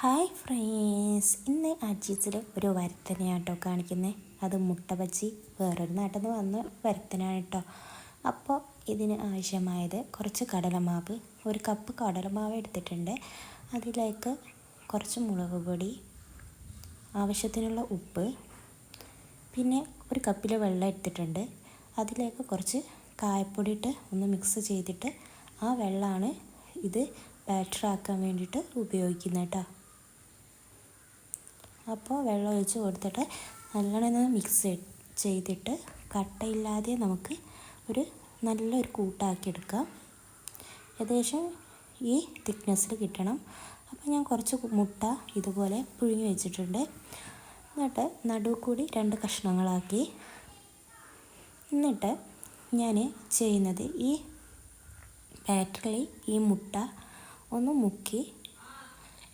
Hi friends ഇന്ന് അജീസിൽ ഒരു വരുത്തനെയാണ് കാണിക്കുന്നത് അത് മുട്ട ബജി വേറൊരു നാട്ടിൽ നിന്ന് വന്ന വരുത്തനാണ് അപ്പോൾ ഇതിന് ആവശ്യമായത് കുറച്ച് കടലമാവ് ഒരു കപ്പ് കടലമാവ് എടുത്തിട്ടുണ്ട്. അതിലേക്ക് കുറച്ച് മുളക് പൊടി ആവശ്യത്തിനുള്ള ഉപ്പ് പിന്നെ ഒരു കപ്പിൽ വെള്ളം എടുത്തിട്ടുണ്ട്. അതിലേക്ക് കുറച്ച് കായപ്പൊടി ഇട്ട് ഒന്ന് മിക്സ് ചെയ്തിട്ട് ആ വെള്ളമാണ് ഇത് ബാറ്റർ ആക്കാൻ വേണ്ടിയിട്ട് ഉപയോഗിക്കുന്നത് കേട്ടോ. അപ്പോൾ വെള്ളം ഒഴിച്ച് കൊടുത്തിട്ട് നല്ലോണം മിക്സ് ചെയ്തിട്ട് കട്ടയില്ലാതെ നമുക്ക് ഒരു നല്ലൊരു കൂട്ടാക്കി എടുക്കാം. ഏകദേശം ഈ തിക്നെസ്സിൽ കിട്ടണം. അപ്പോൾ ഞാൻ കുറച്ച് മുട്ട ഇതുപോലെ പുഴുങ്ങി വെച്ചിട്ടുണ്ട്. എന്നിട്ട് നടുവ് കൂടി രണ്ട് കഷ്ണങ്ങളാക്കി. എന്നിട്ട് ഞാൻ ചെയ്യുന്നത് ഈ ബാറ്ററിൽ ഈ മുട്ട ഒന്ന് മുക്കി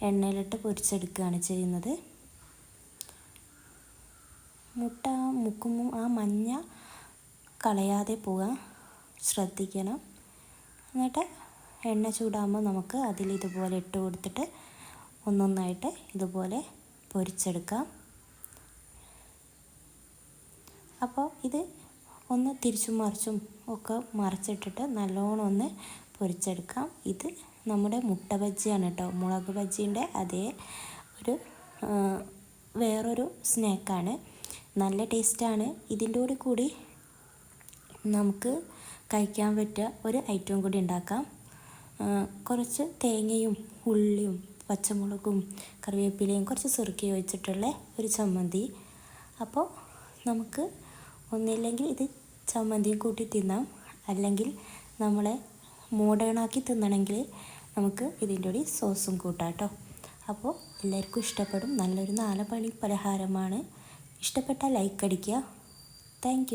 എണ്ണയിലിട്ട് പൊരിച്ചെടുക്കുകയാണ് ചെയ്യുന്നത്. മുട്ട മുക്കുമ്പം ആ മഞ്ഞ കളയാതെ പോകാൻ ശ്രദ്ധിക്കണം. എന്നിട്ട് എണ്ണ ചൂടാകുമ്പോൾ നമുക്ക് അതിൽ ഇതുപോലെ ഇട്ട് കൊടുത്തിട്ട് ഒന്നൊന്നായിട്ട് ഇതുപോലെ പൊരിച്ചെടുക്കാം. അപ്പോൾ ഇത് ഒന്ന് തിരിച്ചും മറിച്ചും ഒക്കെ മറിച്ചിട്ടിട്ട് നല്ലോണം ഒന്ന് പൊരിച്ചെടുക്കാം. ഇത് നമ്മുടെ മുട്ട ബജ്ജിയാണ് കേട്ടോ. മുളക് ബജ്ജീന്റെ അതേ ഒരു വേറൊരു സ്നാക്കാണ്. നല്ല ടേസ്റ്റാണ്. ഇതിന്റെ കൂടെ കൂടി നമുക്ക് കഴിക്കാൻ പറ്റുക ഒരു ഐറ്റം കൂടി ഉണ്ടാക്കാം. കുറച്ച് തേങ്ങയും ഉള്ളിയും പച്ചമുളകും കറിവേപ്പിലയും കുറച്ച് സുറുക്കി വെച്ചിട്ടുള്ള ഒരു ചമ്മന്തി. അപ്പോൾ നമുക്ക് ഒന്നില്ലെങ്കിൽ ഇത് ചമ്മന്തിയും കൂട്ടി തിന്നാം. അല്ലെങ്കിൽ നമ്മളെ മോഡേണാക്കി തിന്നണമെങ്കിൽ നമുക്ക് ഇതിന്റെ കൂടി സോസും കൂട്ടാം കേട്ടോ. അപ്പോൾ എല്ലാവർക്കും ഇഷ്ടപ്പെടും. നല്ലൊരു നാലപ്പണി പലഹാരമാണ്. ഇഷ്ടപ്പെട്ടാൽ ലൈക്ക് അടിക്കുക. താങ്ക്